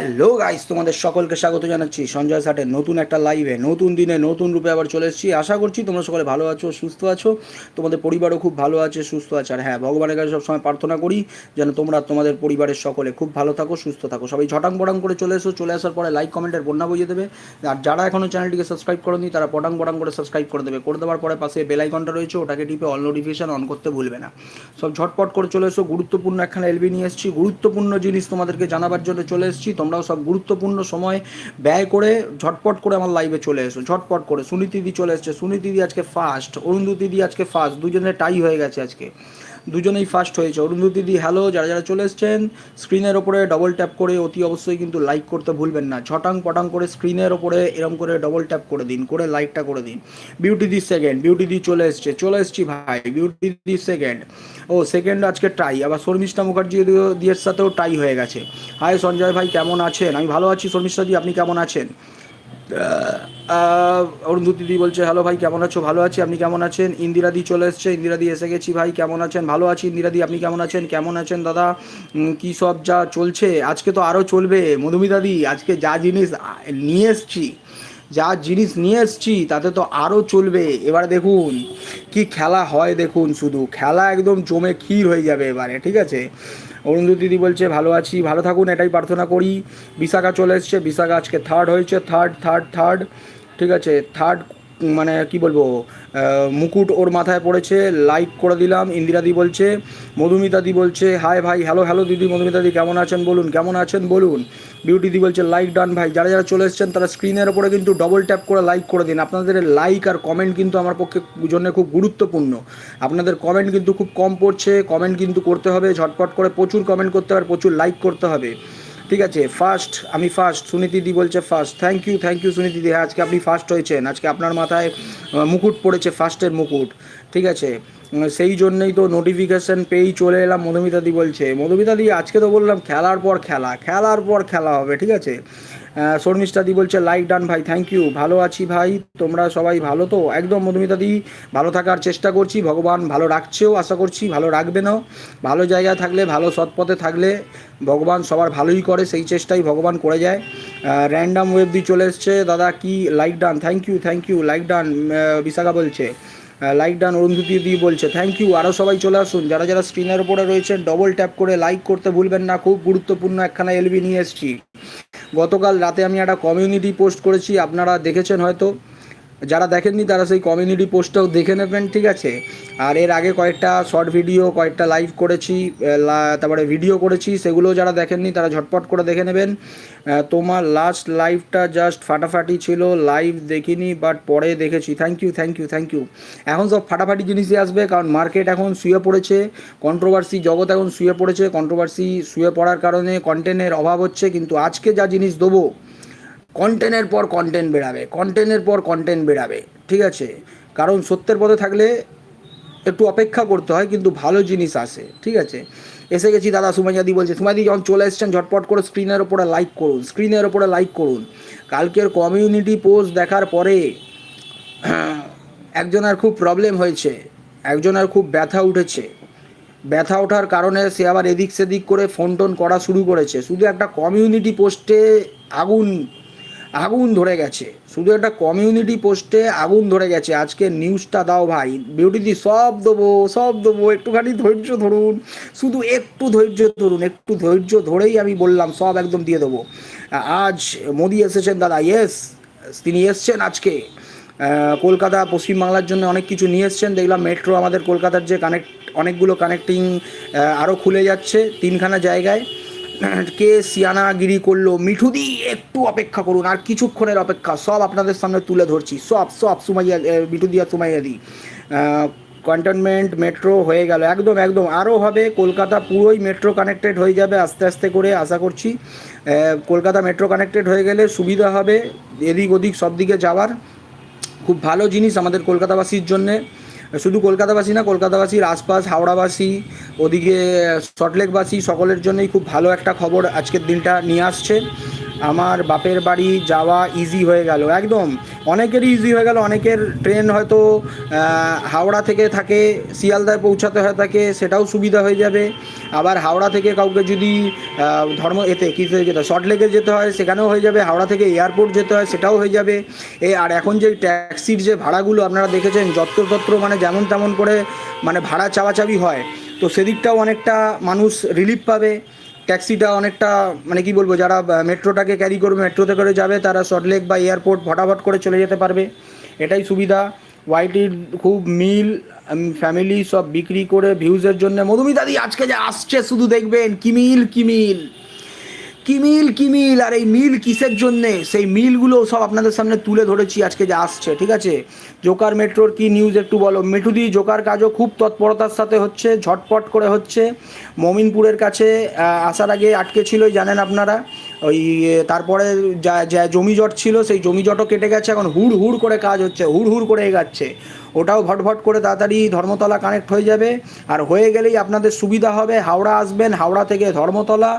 Hello guys, তোমাদের সকলকে স্বাগত জানাচ্ছি সঞ্জয় সাটের নতুন একটা লাইভে নতুন দিনে নতুন রূপে আবার চলে এসেছি। আশা করছি তোমরা সকলে ভালো আছো, সুস্থ আছো, তোমাদের পরিবারও খুব ভালো আছে, সুস্থ আছে। আর হ্যাঁ ভগবানের কাছে সবসময় প্রার্থনা করি যেন তোমরা, তোমাদের পরিবারের সকলে খুব ভালো থাকো, সুস্থ থাকো। সবাই ঝটাং পটাং করে চলে এসো, চলে আসার পরে লাইক কমেন্টের বন্যা বুঝিয়ে দেবে। আর যারা এখনও চ্যানেলটিকে সাবস্ক্রাইব করেনি, তারা পটাং পটাং করে সাবস্ক্রাইব করে দেবে। করে দেওয়ার পরে পাশে বেল আইকনটা রয়েছে, ওটাকে টিপে অল নোটিফিকেশন অন করতে ভুলবে না। সব ঝটপট করে চলে এসো, গুরুত্বপূর্ণ একখানে এলবি নিয়ে এসেছি। গুরুত্বপূর্ণ জিনিস তোমাদেরকে জানাবার জন্য চলে এসেছি। তোমরাও সব গুরুত্বপূর্ণ সময় ব্যয় করে ঝটপট করে আমার লাইভে চলে এসো, ঝটপট করে। সুনীতিদি চলে এসছে। সুনীতিদি আজকে ফার্স্ট অরুন্ধতিদি আজকে ফার্স্ট দুজনের টাই হয়ে গেছে আজকে। দুজনেই ফার্স্ট হয়েছে। অরুন্ধতিদি হ্যালো যারা যারা চলে এসছেন স্ক্রিনের ওপরে ডবল ট্যাপ করে অতি অবশ্যই কিন্তু লাইক করতে ভুলবেন না। ছটাং পটাং করে স্ক্রিনের ওপরে এরম করে ডবল ট্যাপ করে দিন, করে লাইকটা করে দিন। বিউটি দি সেকেন্ড বিউটি দি চলে এসছে। চলে এসছি ভাই বিউটি দি সেকেন্ড ও সেকেন্ড আজকে টাই আবার শর্মিষ্ঠা মুখার্জি দিয়ের সাথেও টাই হয়ে গেছে। হাই সঞ্জয় ভাই, কেমন আছেন? আমি ভালো আছি শর্মিষ্ঠা দি আপনি কেমন আছেন? অরুন্ধতিদি বলছে হ্যালো ভাই, কেমন আছো? ভালো আছি, আপনি কেমন আছেন? ইন্দিরাদি চলে এসছে ইন্দিরাদি এসে গেছি, ভাই, কেমন আছেন? ভালো আছি ইন্দিরাদি আপনি কেমন আছেন? কেমন আছেন দাদা? কি সব যা চলছে? আজকে তো আরও চলবে মধুমিতাদি আজকে যা জিনিস নিয়ে এসছি যা জিনিস নিয়ে এসছি, তাতে তো আরও চলবে। এবার দেখুন, কি খেলা হয় দেখুন শুধু। খেলা একদম জমে ক্ষীর হয়ে যাবে এবারে, ঠিক আছে? অরুন্ধু দিদি বলছে, ভালো আছি, ভালো থাকুন, এটাই প্রার্থনা করি। বিশাখা চলে এসছে, বিশাখা আজকে থার্ড হয়েছে থার্ড থার্ড থার্ড ঠিক আছে? থার্ড মানে কি বলব মুকুট ওর মাথায় পড়েছে লাইক করে দিলাম। ইন্দিরাদি বলছে মধুমিতাদি বলছে হাই ভাই হ্যালো হ্যালো দিদি মধুমিতাদি কেমন আছেন বলুন, কেমন আছেন বলুন? বিউটিদি বলছে লাইক ডান ভাই। যারা যারা চলে এসেছেন, তারা স্ক্রিনের ওপরে কিন্তু ডবল ট্যাপ করে লাইক করে দিন। আপনাদের লাইক আর কমেন্ট কিন্তু আমার পক্ষে জন্য খুব গুরুত্বপূর্ণ। আপনাদের কমেন্ট কিন্তু খুব কম পড়ছে কমেন্ট কিন্তু করতে হবে, ঝটপট করে প্রচুর কমেন্ট করতে হবে প্রচুর লাইক করতে হবে। ঠিক আছে ফার্স্ট আমি ফার্স্ট সুনীতিদি বলছে first thank you thank you সুনীতিদি হ্যাঁ আজকে আপনি ফার্স্ট হয়েছেন। আজকে আপনার মাথায় মুকুট পড়েছে ফার্স্টের মুকুট। ঠিক আছে? সেই জন্যই তো নোটিফিকেশন পেয়েই চলে এলাম, মধুমিতাদি বলছে। মধুমিতাদি, আজকে তো বললাম খেলার পর খেলা, খেলার পর খেলা হবে, ঠিক আছে? শর্মিষ্ঠাদি বলছে লাইক ডান ভাই থ্যাংক ইউ ভালো আছি ভাই, তোমরা সবাই ভালো তো? একদম মধুমিতাদি, ভালো থাকার চেষ্টা করছি, ভগবান ভালো রাখছেও, আশা করছি ভালো রাখবে রাখবেনও ভালো জায়গায় থাকলে, ভালো সৎপথে থাকলে ভগবান সবার ভালোই করে, সেই চেষ্টাই ভগবান করে যায়। র্যান্ডাম ওয়েব দিয়ে চলে এসছে, দাদা, কি like done thank you thank you like done Bishakha বলছে। লাইক ডান, অরুন্ধতি দি বলছে থ্যাংক ইউ আরও সবাই চলে আসুন। যারা যারা স্ক্রিনের উপরে রয়েছেন ডবল ট্যাপ করে লাইক করতে ভুলবেন না। খুব গুরুত্বপূর্ণ একখানা এলবি নিয়ে এসছি। গতকাল রাতে আমি একটা কমিউনিটি পোস্ট করেছি। আপনারা দেখেছেন হয়তো। যারা দেখেননি তারা সেই কমিউনিটি পোস্টটাও দেখে নেবেন, ঠিক আছে? আর এর আগে কয়েকটা শর্ট ভিডিও কয়েকটা লাইভ করেছি তারপরে ভিডিও করেছি সেগুলো যারা দেখেননি তারা ঝটপট করে দেখে নেবেন। তোমার লাস্ট লাইভটা জাস্ট ফাটাফাটি ছিল লাইভ দেখিনি বাট পরে দেখেছি। Thank you thank you thank you এখন সব ফাটাফাটি জিনিসই আসবে, কারণ মার্কেট এখন শুয়ে পড়েছে কন্ট্রোভার্সি জগৎ এখন শুয়ে পড়েছে কন্ট্রোভার্সি শুয়ে পড়ার কারণে কন্টেন্টের অভাব হচ্ছে, কিন্তু আজকে যা জিনিস দেবো কন্টেন্টের পর কন্টেন্ট বেরাবে কন্টেন্টের পর কন্টেন্ট বেরাবে ঠিক আছে? কারণ সত্যের পথে থাকলে একটু অপেক্ষা করতে হয়, কিন্তু ভালো জিনিস আসে ঠিক আছে? এসে গেছি দাদা সুমাইয়াদি বলছে সুমাইদি যখন চলে এসছেন, ঝটপট করে স্ক্রিনের ওপরে লাইক করুন স্ক্রিনের ওপরে লাইক করুন। কালকের কমিউনিটি পোস্ট দেখার পরে, একজনের খুব প্রবলেম হয়েছে, একজনের খুব ব্যথা উঠেছে। ব্যথা ওঠার কারণে সে আবার এদিক সেদিক করে ফোন টোন করা শুরু করেছে। শুধু একটা কমিউনিটি পোস্টে আগুন আগুন ধরে গেছে। শুধু একটা কমিউনিটি পোস্টে আগুন ধরে গেছে। আজকে নিউজটা দাও ভাই। বিউটিদি সব দেবো সব দেবো। একটুখানি ধৈর্য ধরুন। শুধু একটু ধৈর্য ধরুন, একটু ধৈর্য ধরেই আমি বললাম, সব একদম দিয়ে দেবো। আজ মোদি এসেছেন দাদা ইয়েস তিনি এসছেন আজকে। কলকাতা, পশ্চিমবাংলার জন্য অনেক কিছু নিয়ে এসছেন। দেখলাম মেট্রো আমাদের কলকাতার যে কানেক্ট অনেকগুলো কানেক্টিং আরও খুলে যাচ্ছে তিনখানা জায়গায়। কে সিয়ানাগিরি করল? মিঠুদি একটু অপেক্ষা করুন আর কিছুক্ষণের অপেক্ষা। সব আপনাদের সামনে তুলে ধরছি। সব সব সুমাইয়া এ, মিঠুদি আর সুমাইয়াদি কন্টেনমেন্ট মেট্রো হয়ে গেল। একদম একদম। আরও হবে কলকাতা পুরোই মেট্রো কানেক্টেড হয়ে যাবে আস্তে আস্তে করে আশা করছি। কলকাতা মেট্রো কানেক্টেড হয়ে গেলে সুবিধা হবে। এদিক ওদিক সব দিকে যাওয়ার। খুব ভালো জিনিস আমাদের কলকাতাবাসীর জন্যে। শুধু কলকাতাবাসী না কলকাতাবাসীর আশপাশ হাওড়াবাসী, ওদিকে সল্টলেকবাসী, সকলের জন্যই খুব ভালো একটা খবর আজকের দিনটা নিয়ে আসছে। আমার বাপের বাড়ি যাওয়া ইজি হয়ে গেল, একদম। অনেকেরই ইজি হয়ে গেল, অনেকের ট্রেন হয়তো হাওড়া থেকে থাকে, শিয়ালদায় পৌঁছাতে হয় থাকে সেটাও সুবিধা হয়ে যাবে। আবার হাওড়া থেকে কাউকে যদি ধর্ম, এতে কিসে যেতে হয় সল্টলেকে যেতে হয়, সেখানেও হয়ে যাবে, হাওড়া থেকে এয়ারপোর্ট যেতে হয়, সেটাও হয়ে যাবে। এ, আর এখন যে ট্যাক্সির যে ভাড়াগুলো আপনারা দেখেছেন যত্রতত্র মানে যেমন তেমন করে মানে ভাড়া চাওয়াচাবি হয়, তো সেদিকটাও অনেকটা মানুষ রিলিফ পাবে। ট্যাক্সিটা অনেকটা মানে কি বলব, যারা মেট্রোটাকে ক্যারি করবে মেট্রোতে করে যাবে, তারা সল্টলেক বা এয়ারপোর্ট ফটাফট করে চলে যেতে পারবে। এটাই সুবিধা। ওয়াইটির খুব মিল ফ্যামিলি সব বিক্রি করে ভিউজের জন্য। মধুমিতাদি আজকে যে আসছে, শুধু দেখবেন, কি মিল কিমিল কিমিল কিমিল কিমিল আর এই মিল কিসের জন্যে? সেই মিলগুলো সব আপনাদের সামনে তুলে ধরেছি আজকে যে আসছে, ঠিক আছে? জোকার মেট্রোর কি নিউজ একটু বলো? মেটুদি জোকার কাজও খুব তৎপরতার সাথে হচ্ছে, ঝটপট করে হচ্ছে। মমিনপুরের কাছে আসার আগে আটকে ছিল জানেন আপনারা? ওই তারপরে যা যা জমি জট ছিল, সেই জমি জটও কেটে গেছে, এখন হুড় হুড় করে কাজ হচ্ছে, হুড় হুড় করে এগাচ্ছে। ওটাও ভটভট করে তাড়াতাড়ি ধর্মতলা কানেক্ট হয়ে যাবে। আর হয়ে গেলেই আপনাদের সুবিধা হবে, হাওড়া আসবেন, হাওড়া থেকে ধর্মতলা,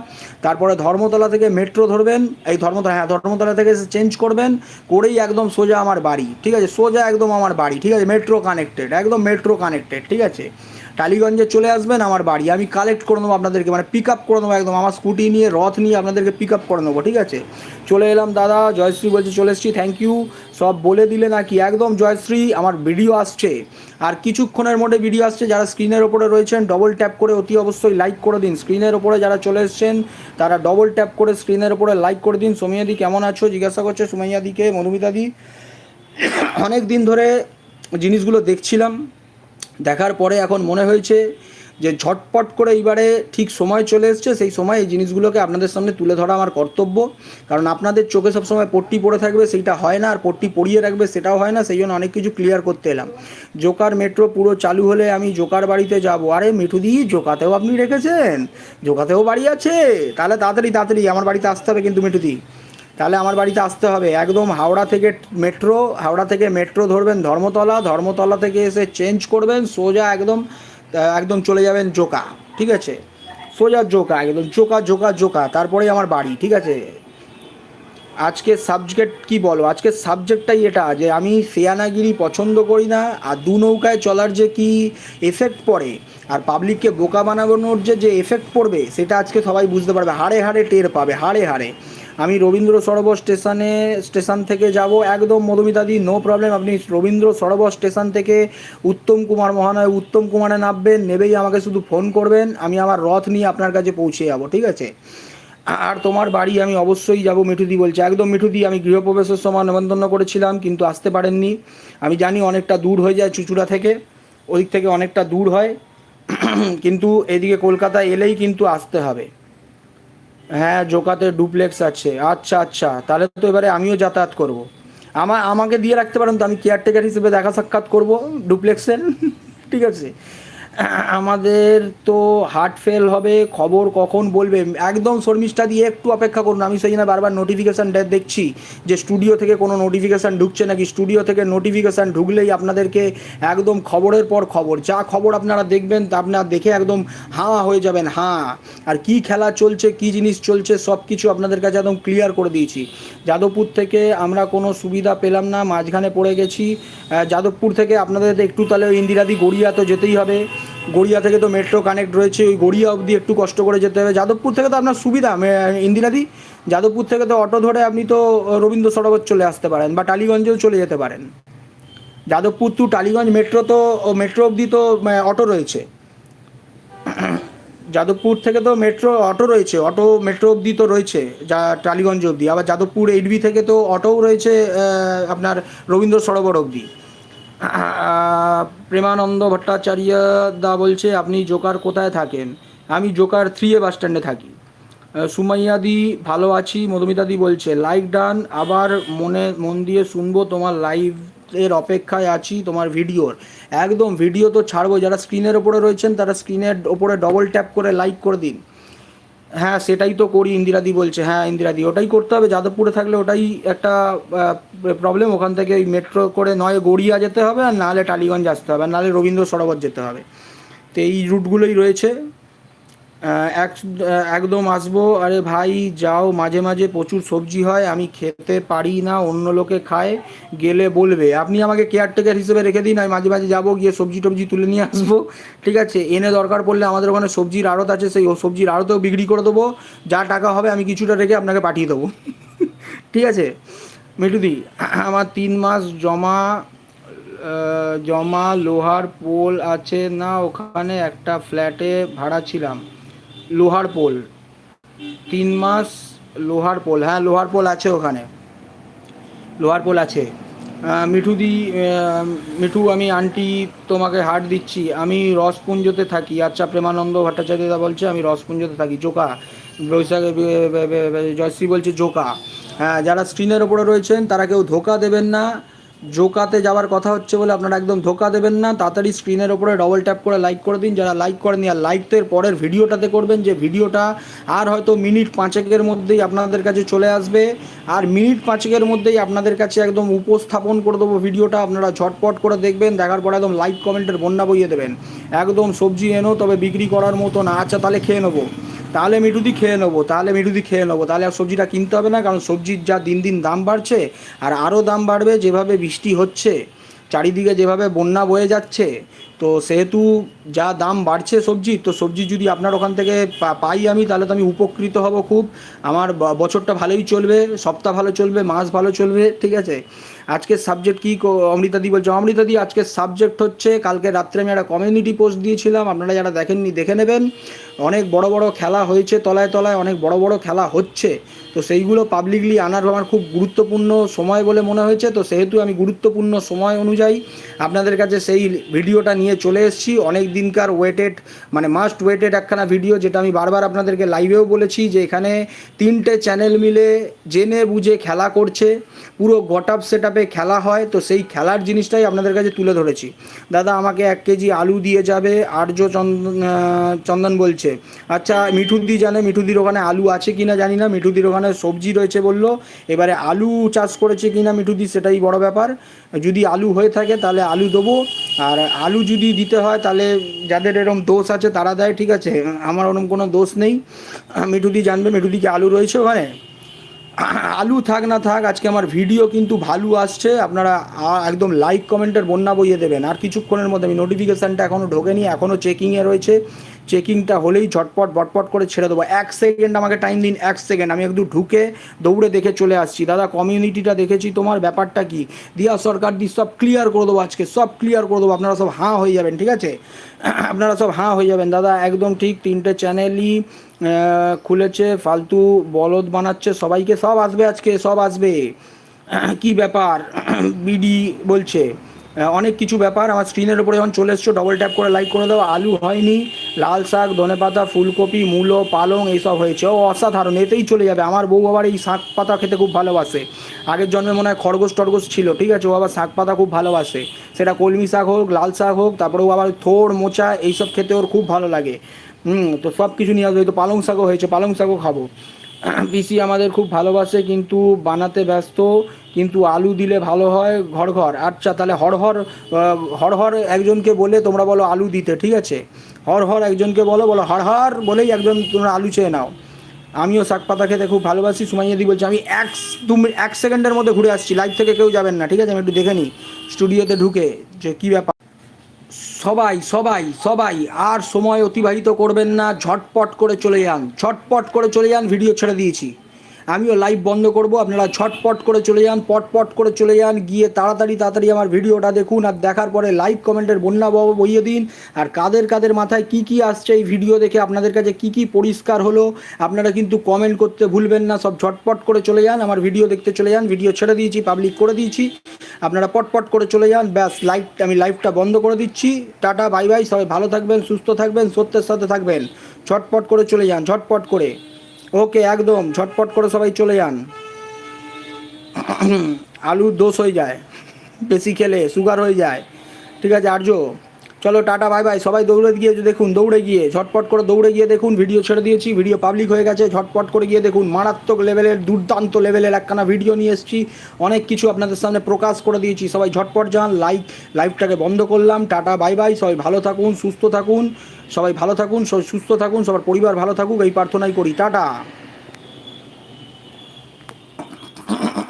তারপরে ধর্মতলা থেকে মেট্রো ধরবেন, এই ধর্মতলা হ্যাঁ ধর্মতলা থেকে চেঞ্জ করবেন, করেই একদম সোজা আমার বাড়ি, ঠিক আছে? সোজা একদম আমার বাড়ি, ঠিক আছে? মেট্রো কানেক্টেড একদম মেট্রো কানেক্টেড ঠিক আছে? টালিগঞ্জে চলে আসবেন আমার বাড়ি, আমি কালেক্ট করে নেব আপনাদেরকে মানে পিক আপ করে নেব একদম, আমার স্কুটি নিয়ে, রথ নিয়ে আপনাদেরকে পিক আপ করে নেব, ঠিক আছে? চলে এলাম, দাদা, জয়শ্রী বলছে, চলে এসেছি থ্যাংক ইউ সব বলে দিলে নাকি একদম জয়শ্রী, আমার ভিডিও আসছে। আর কিছুক্ষণের মধ্যে ভিডিও আসছে, যারা স্ক্রিনের ওপরে রয়েছেন ডবল ট্যাপ করে অতি অবশ্যই লাইক করে দিন। স্ক্রিনের ওপরে যারা চলে এসছেন, তারা ডবল ট্যাপ করে স্ক্রিনের ওপরে লাইক করে দিন। সোমিয়াদি, কেমন আছো? জিজ্ঞাসা করছে সোমাইয়াদিকে মধুমিতাদি। অনেক দিন ধরে জিনিসগুলো দেখছিলাম। দেখার পরে এখন মনে হয়েছে যে ঝটপট করে এইবারে ঠিক সময় চলে এসছে, সেই সময় এই জিনিসগুলোকে আপনাদের সামনে তুলে ধরা আমার কর্তব্য। কারণ আপনাদের চোখে সবসময় পট্টি পড়ে থাকবে, সেইটা হয় না, আর পট্টি পড়িয়ে রাখবে সেটাও হয় না, সেই জন্য অনেক কিছু ক্লিয়ার করতে এলাম। জোকার মেট্রো পুরো চালু হলে আমি জোকার বাড়িতে যাব। আরে মিঠুদি জোকাতেও আপনি রেখেছেন? জোকাতেও বাড়ি আছে? তাহলে তাড়াতাড়ি তাড়াতাড়ি, আমার বাড়িতে আসতে হবে কিন্তু মিঠুদি তাহলে আমার বাড়িতে আসতে হবে। একদম হাওড়া থেকে মেট্রো হাওড়া থেকে মেট্রো ধরবেন ধর্মতলা ধর্মতলা থেকে এসে চেঞ্জ করবেন, সোজা একদম একদম চলে যাবেন জোকা, ঠিক আছে? সোজা জোকা, একদম জোকা জোকা জোকা, তারপরেই আমার বাড়ি, ঠিক আছে? আজকে সাবজেক্ট কি বলো? আজকে সাবজেক্টটাই এটা যে আমি সেয়ানাগিরি পছন্দ করি না, আর দু নৌকায় চলার যে কি এফেক্ট পড়ে, আর পাবলিককে বোকা বানানোর যে যে এফেক্ট পড়বে, সেটা আজকে সবাই বুঝতে পারবে। হাড়ে হাড়ে টের পাবে, হাড়ে হাড়ে। আমি রবীন্দ্র সরোবর স্টেশনে, স্টেশন থেকে যাব। একদম মধুমিতাদি নো প্রবলেম আপনি রবীন্দ্র সরোবর স্টেশন থেকে উত্তম কুমার মহানয়, উত্তম কুমারে নামবেন, নেবেই আমাকে শুধু ফোন করবেন। আমি আমার রথ নিয়ে আপনার কাছে পৌঁছে যাব, ঠিক আছে? আর তোমার বাড়ি আমি অবশ্যই যাব মিঠুদি বলছে। একদম মিঠুদি আমি গৃহপ্রবেশের সময় নেমন্তন্ন করেছিলাম, কিন্তু আসতে পারেননি। আমি জানি অনেকটা দূর হয়ে যায় চুচুড়া থেকে, ওদিক থেকে অনেকটা দূর হয়। কিন্তু এদিকে কলকাতা এলেই কিন্তু আসতে হবে। হ্যাঁ জোকাতে ডুপ্লেক্স আছে। আচ্ছা আচ্ছা। তাহলে তো এবারে আমিও যাতায়াত করব। আমার আমাকে দিয়ে রাখতে পারেন তো আমি কেয়ারটেকার হিসেবে দেখা সাক্ষাৎ করব ডুপ্লেক্সের। ঠিক আছে? আমাদের তো হার্ট ফেল হবে, খবর কখন বলবে? একদম শর্মিষ্ঠা দিয়ে একটু অপেক্ষা করুন। আমি সেই জন্য বারবার নোটিফিকেশান দেখছি যে স্টুডিও থেকে কোনো নোটিফিকেশান ঢুকছে নাকি? স্টুডিও থেকে নোটিফিকেশান ঢুকলেই আপনাদেরকে একদম খবরের পর খবর। যা খবর আপনারা দেখবেন, তা আপনার দেখে একদম হাঁ হয়ে যাবেন। হাঁ আর কি খেলা চলছে, কি জিনিস চলছে, সব কিছু আপনাদের কাছে একদম ক্লিয়ার করে দিয়েছি। যাদবপুর থেকে আমরা কোনো সুবিধা পেলাম না, মাঝখানে পড়ে গেছি। যাদবপুর থেকে আপনাদের একটু তাহলে ইন্দিরাদি গড়িয়া তো যেতেই হবে। গড়িয়া থেকে তো মেট্রো কানেক্ট রয়েছে, ওই গড়িয়া অবধি একটু কষ্ট করে যেতে হবে। যাদবপুর থেকে তো আপনার সুবিধা ইন্দিরাদি, যাদবপুর থেকে তো অটো ধরে আপনি তো রবীন্দ্র সরোবর চলে আসতে পারেন বা টালিগঞ্জেও চলে যেতে পারেন। যাদবপুর টু টালিগঞ্জ মেট্রো তো মেট্রো অবধি তো অটো রয়েছে। যাদবপুর থেকে তো মেট্রো অটো রয়েছে, অটো মেট্রো অবধি তো রয়েছে, যা টালিগঞ্জ অবধি। আবার যাদবপুর এইটবি থেকে তো অটোও রয়েছে আপনার রবীন্দ্র সরোবর অবধি। প্রেমানন্দ ভট্টাচার্য দা বলছে, আপনি জোকার কোথায় থাকেন? আমি জোকার থ্রি এ বাস স্ট্যান্ডে থাকি সুমাইয়াদি ভালো আছি। মধুমিতাদি বলছে লাইক ডান আবার মনে, মন দিয়ে শুনব, তোমার লাইভ এর অপেক্ষায় আছি, তোমার ভিডিওর। একদম, ভিডিও তো ছাড়বো যারা স্ক্রিনের ওপরে রয়েছেন, তারা স্ক্রিনের ওপরে ডবল ট্যাপ করে লাইক করে দিন। হ্যাঁ সেটাই তো করি, ইন্দিরাদি বলছে হ্যাঁ ইন্দিরাদি, ওটাই করতে হবে, যাদবপুরে থাকলে ওটাই একটা প্রবলেম ওখান থেকে ওই মেট্রো করে নয় গড়িয়া যেতে হবে আর নাহলে টালিগঞ্জ আসতে হবে, আর নাহলে রবীন্দ্র সরোবর যেতে হবে। তো এই রুটগুলোই রয়েছে। এক একদম আসব। আরে ভাই, যাও, মাঝে মাঝে প্রচুর সবজি হয়, আমি খেতে পারি না, অন্য লোকে খায়, গেলে বলবে। আপনি আমাকে কেয়ারটেকার হিসেবে রেখে দিন, আমি মাঝে মাঝে যাব, গিয়ে সবজি টবজি তুলে নিয়ে আসব। ঠিক আছে? এনে দরকার পড়লে আমাদের ওখানে সবজির আড়ত আছে, সেই সবজির আড়তেও বিক্রি করে দেবো। যা টাকা হবে, আমি কিছুটা রেখে আপনাকে পাঠিয়ে দেবো। ঠিক আছে? মিঠুদি, আমার তিন মাস জমা জমা লোহার পোল আছে। না, ওখানে একটা ফ্ল্যাটে ভাড়া ছিলাম। লোহার পোল। তিন মাস লোহার পোল। হ্যাঁ লোহার পোল আছে ওখানে। লোহার পোল আছে। মিঠুদি মিঠু আমি আন্টি তোমাকে হার্ট দিচ্ছি। আমি রসপুঞ্জতে থাকি। আচ্ছা প্রেমানন্দ ভট্টাচার্য দা বলছে, আমি রসপুঞ্জতে থাকি। জোকা। বৈশাখ জয়শ্রী বলছে জোকা। হ্যাঁ যারা স্ক্রিনের ওপরে রয়েছেন, তারা কেউ ধোকা দেবেন না। জোকাতে যাওয়ার কথা হচ্ছে বলে আপনারা একদম ধোকা দেবেন না। তাড়াতাড়ি স্ক্রিনের ওপরে ডবল ট্যাপ করে লাইক করে দিন। যারা লাইক করেনি আর লাইক তো এর পরের ভিডিওটাতে করবেন, যে ভিডিওটা আর হয়তো মিনিট পাঁচেকের মধ্যেই আপনাদের কাছে চলে আসবে। আর মিনিট পাঁচেকের মধ্যেই আপনাদের কাছে একদম উপস্থাপন করে দেবো ভিডিওটা। আপনারা ঝটপট করে দেখবেন, দেখার পর একদম লাইক কমেন্টের বন্যা বইয়ে দেবেন। একদম সবজি এনো, তবে বিক্রি করার মতো না আচ্ছা তাহলে খেয়ে নেব। তাহলে মিঠুদি খেয়ে নেব, তাহলে মিঠুদি খেয়ে নেব। তাহলে আর সবজিটা কিনতে হবে না, কারণ সবজির যা দিন দিন দাম বাড়ছে, আর আরও দাম বাড়বে যেভাবে বৃষ্টি হচ্ছে। চারিদিকে যেভাবে বন্যা বয়ে যাচ্ছে, তো সেহেতু যা দাম বাড়ছে সবজি, তো সবজি যদি আপনার ওখান থেকে পাই আমি, তাহলে তো আমি উপকৃত হব খুব। আমার বছরটা ভালোই চলবে, সপ্তাহ ভালো চলবে, মাস ভালো চলবে, ঠিক আছে? আজকের সাবজেক্ট কী অমৃতাদি বলছে অমৃতাদি আজকের সাবজেক্ট হচ্ছে, কালকে রাত্রে আমি একটা কমিউনিটি পোস্ট দিয়েছিলাম, আপনারা যারা দেখেননি, দেখে নেবেন। অনেক বড় বড় খেলা হয়েছে তলায় তলায়, অনেক বড় বড় খেলা হচ্ছে। তো সেইগুলো পাবলিকলি আনার আমার খুব গুরুত্বপূর্ণ সময় বলে মনে হয়েছে। তো সেহেতু আমি গুরুত্বপূর্ণ সময় অনুযায়ী আপনাদের কাছে সেই ভিডিওটা নিয়ে চলে এসেছি। অনেক দিনকার ওয়েটেড মানে মাস্ট ওয়েটেড একখানা ভিডিও যেটা আমি বারবার আপনাদেরকে লাইভেও বলেছি যে এখানে তিনটে চ্যানেল মিলে জেনে বুঝে খেলা করছে। পুরো গট আপ সেট খেলা হয়। তো সেই খেলার জিনিসটাই আপনাদের কাছে তুলে ধরেছি। দাদা, আমাকে এক কেজি আলু দিয়ে যাবে, আর্য চন্দন চন্দন বলছে। আচ্ছা মিঠুদি জানে মিঠুদির ওখানে আলু আছে কিনা জানি না মিঠুদির ওখানে সবজি রয়েছে বলল। এবারে আলু চাষ করেছে কিনা মিঠুদি সেটাই বড় ব্যাপার। যদি আলু হয়ে থাকে তাহলে আলু দেবো। আর আলু যদি দিতে হয় তাহলে যাদের এরকম দোষ আছে তারা দেয়, ঠিক আছে? আমার ওরকম কোনো দোষ নেই। মিঠুদি জানবে মিঠুদি কি আলু রয়েছে ওখানে। আলু থাক না থাক, আজকে আমার ভিডিও কিন্তু ভালো আসছে। আপনারা একদম লাইক কমেন্টের বন্যা বইয়ে দেবেন। আর কিছুক্ষণের মধ্যে আমি নোটিফিকেশানটা এখনও ঢোকেনি এখনও চেকিংয়ে রয়েছে। চেকিংটা হলেই ঝটপট, বটপট করে ছেড়ে দেবো। এক সেকেন্ড আমাকে টাইম দিন, এক সেকেন্ড। আমি একটু ঢুকে দৌড়ে দেখে চলে আসছি। দাদা কমিউনিটিটা দেখেছি। তোমার ব্যাপারটা কি? দিয়া সরকার দি সব ক্লিয়ার করে দেবো আজকে। সব ক্লিয়ার করে দেবো। আপনারা সব হাঁ হয়ে যাবেন, ঠিক আছে? আপনারা সব হাঁ হয়ে যাবেন। দাদা, একদম ঠিক তিনটে চ্যানেলই খুলেছে, ফালতু বলদ বানাচ্ছে। সবাইকে সব আসবে আজকে, সব আসবে। কি ব্যাপার? বিডি বলছে। অনেক কিছু ব্যাপার। আমার স্ক্রিনের উপরে যখন চলে এসছো ডবল ট্যাপ করে লাইক করে দাও। আলু হয়নি, লাল শাক ধনেপাতা ফুলকপি, মূলো, পালং, এইসব হয়েছে। ও অসাধারণ, এতেই চলে যাবে। আমার বউ আবার এই শাক পাতা খেতে খুব ভালোবাসে। আগের জন্মে মনে হয় খরগোশ টরগোশ ছিল, ঠিক আছে? ও আবার শাক পাতা খুব ভালোবাসে। সেটা কলমি শাক হোক, লাল শাক হোক, তারপরে ও আবার থোড় মোচা, এইসব খেতে ওর খুব ভালো লাগে। হুম, তো সব কিছু নিয়ে আসবে। তো পালং শাকও হয়েছে, পালং শাকও খাব। পিসি আমাদের খুব ভালোবাসে, কিন্তু বানাতে ব্যস্ত। কিন্তু আলু দিলে ভালো হয় ঘর ঘর আচ্ছা তাহলে হরহর আহ, হরহর একজনকে বলে তোমরা বলো আলু দিতে ঠিক আছে? হরহর একজনকে বলো বলো হরহর বলেই একজন তোমরা আলু চেয়ে নাও। আমিও শাক পাতা খেতে খুব ভালোবাসি সুমাইয়াদি বলছি আমি এক দু এক সেকেন্ডের মধ্যে ঘুরে আসছি লাইভ থেকে কেউ যাবেন না ঠিক আছে? আমি একটু দেখে নিই স্টুডিওতে ঢুকে যে কী ব্যাপার? সবাই সবাই সবাই আর সময় অতিবাহিত করবেন না ঝটপট করে চলে যান ঝটপট করে চলে যান ভিডিও ছেড়ে দিয়েছি। আমিও লাইভ বন্ধ করব, আপনারা ছটপট করে চলে যান, পটপট করে চলে যান, গিয়ে তাড়াতাড়ি তাড়াতাড়ি আমার ভিডিওটা দেখুন আর দেখার পরে লাইক কমেন্টের বন্যা বইয়ে দিন। আর কাদের কাদের মাথায় কি কি আসছে এই ভিডিও দেখে আপনাদের কাছে কি কি পরিষ্কার হলো, আপনারা কিন্তু কমেন্ট করতে ভুলবেন না, সব ঝটপট করে চলে যান, আমার ভিডিও দেখতে চলে যান ভিডিও ছেড়ে দিয়েছি পাবলিক করে দিয়েছি। আপনারা পটপট করে চলে যান, ব্যাস লাইভ আমি লাইভটা বন্ধ করে দিচ্ছি। টাটা বাই বাই সবাই ভালো থাকবেন, সুস্থ থাকবেন, সত্যের সাথে থাকবেন। ছটপট করে চলে যান ঝটপট করে। ওকে, একদম, ঝটপট করে সবাই চলে যান। আলুর দোষ হয়ে যায়, বেশি খেলে সুগার হয়ে যায়। ঠিক আছে, আর্য, চলো, টাটা বাই বাই সবাই দৌড়ে গিয়ে দেখুন, দৌড়ে গিয়ে, ঝটপট করে দৌড়ে গিয়ে দেখুন ভিডিও ছেড়ে দিয়েছি ভিডিও পাবলিক হয়ে গেছে, ঝটপট করে গিয়ে দেখুন, মারাত্মক লেভেলের দুর্দান্ত লেভেলের একখানা ভিডিও নিয়ে এসেছি। অনেক কিছু আপনাদের সামনে প্রকাশ করে দিয়েছি, সবাই ঝটপট যান লাইক লাইভটাকে বন্ধ করলাম, টাটা বাই বাই সবাই ভালো থাকুন, সুস্থ থাকুন। সবাই ভালো থাকুন সুস্থ থাকুন সবার পরিবার ভালো থাকুক এই প্রার্থনাই করি। টাটা।